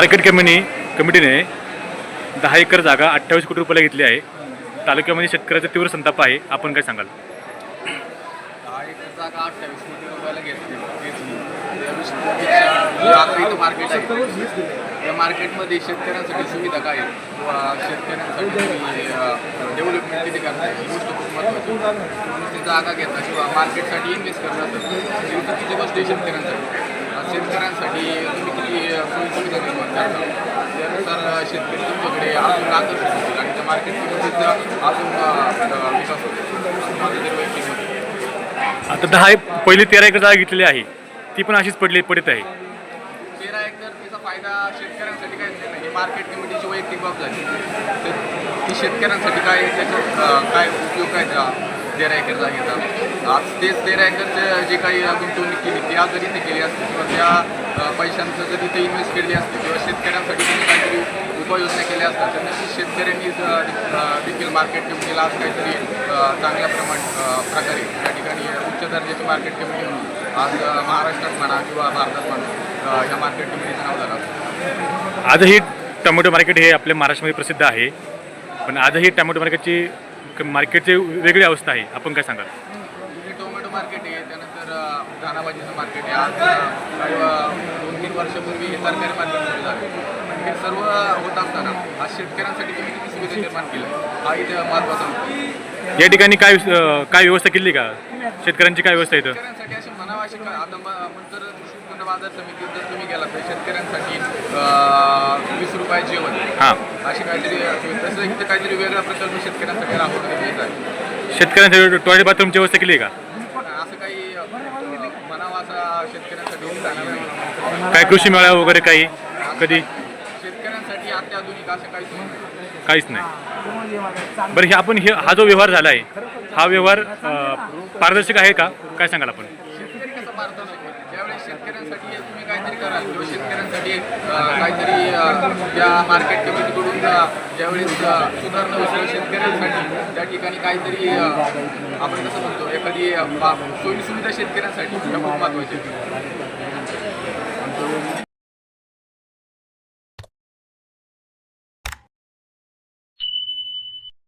Market committee कमिटीने दहा acre जागा अठ्ठावीस कोटी रुपयाला घेतली आहे. तालुक्यामध्ये शेतकऱ्याचा तीव्र संताप आहे. आपण काय सांगाल? दहा एकर जागा अठ्ठावीस कोटी रुपयाला घेतली. घेतली. तेवीस कोटीच्या जे आता इथं मार्केट आहे. त्या मार्केटमध्ये शेतकऱ्यांसाठी सुविधा काय आहेत? किंवा शेतकऱ्यांसाठी डेव्हलपमेंट किती करताय ही गोष्ट खूप महत्त्वाची आहे. नुसती जागा घेता किंवा मार्केटसाठी इन्व्हेस्ट करतात असेल ही चुकीची गोष्ट आहे शेतकऱ्यांसाठी? शेतकऱ्यांसाठी तुम्ही किती सोयीसुविधा निर्माण करता त्यानुसार शेतकरी तुमच्याकडे अजून आकर्षित होतील आणि त्या मार्केटमध्ये अजून विकास असं माझं तरी वैयक्तिक. आता दहा पहिली तेरा एकर जागा घेतलेली आहे. ती पण अशीच पडली पडत आहे. तेरा एकर त्याचा फायदा शेतकऱ्यांसाठी काय नाही. ही मार्केट कमिटीची वैयक्तिक बाब झाली. तर ती शेतकऱ्यांसाठी काय त्याच्यात अं, काय उपयोग काय त्या तेरा एकर जागेचा आज तेच तेरा एकरचं जे काही गुंतवणूक केली ती आज जरी ते केली असते किंवा त्या पैशांचं जरी ते इन्व्हेस्ट केली असते किंवा शेतकऱ्यांसाठी त्यांनी काहीतरी उपाययोजना केल्या असतात तर नक्कीच शेतकऱ्यांनी देखील मार्केट कमिटीला आज काहीतरी चांगल्या प्रमाण प्रकारे या ठिकाणी उच्च दर्जाची मार्केट कमिटी म्हणून आज महाराष्ट्रात म्हणा किंवा भारतात म्हणा या मार्केट कमिटीचं नाव झालं आजही टोमॅटो मार्केट हे आपल्या महाराष्ट्रामध्ये प्रसिद्ध आहे. पण आजही टोमॅटो मार्केटची मार्केटची वेगळी अवस्था आहे. आपण काय सांगाल? टोमॅटो मार्केट आहे त्यानंतर अं, धानाभाजीचं मार्केट आहे. आज दोन तीन वर्षापूर्वी हे तरकारी मार्केट सुरू झालं. हे सर्व होत असताना आज शेतकऱ्यांसाठी तुम्ही किती सुविधा निर्माण केल्या? हा इथे आहे. या ठिकाणी काय काय व्यवस्था केली का? शेतकऱ्यांची काय व्यवस्था इथं? शेतकऱ्यांसाठी अशी म्हणावं अशी आता म- आपण जर कृषी उत्पन्न बाजार समितीत जर तुम्ही गेला तर शेतकऱ्यांसाठी वीस रुपये जेवण हां. अशी काहीतरी तसं इथे काहीतरी वेगळा प्रकल्प शेतकऱ्यांसाठी राबवण्यात येत आहे. शेतकऱ्यांसाठी टॉयलेट बाथरूमची व्यवस्था केली आहे का? असं काही म्हणावं असा शेतकऱ्यांसाठी नाही. काय कृषी मेळा वगैरे काही? कधी? शेतकऱ्यांसाठी अत्याधुनिक असं काहीच नाही. काहीच नाही. बरं हे आपण हे हा जो व्यवहार झाला आहे हा व्यवहार अं, पारदर्शक आहे का? काय सांगाल आपण? शेतकरी कसं पारदर्शक होईल? ज्यावेळेस शेतकऱ्यांसाठी तुम्ही काहीतरी कराल किंवा शेतकऱ्यांसाठी अं, काहीतरी या मार्केट कमिटीकडून ज्यावेळेस अं, सुधारणा शेतकऱ्यांसाठी त्या ठिकाणी काहीतरी आपण कसं म्हणतो एखादी सोयीसुविधा शेतकऱ्यांसाठी खूप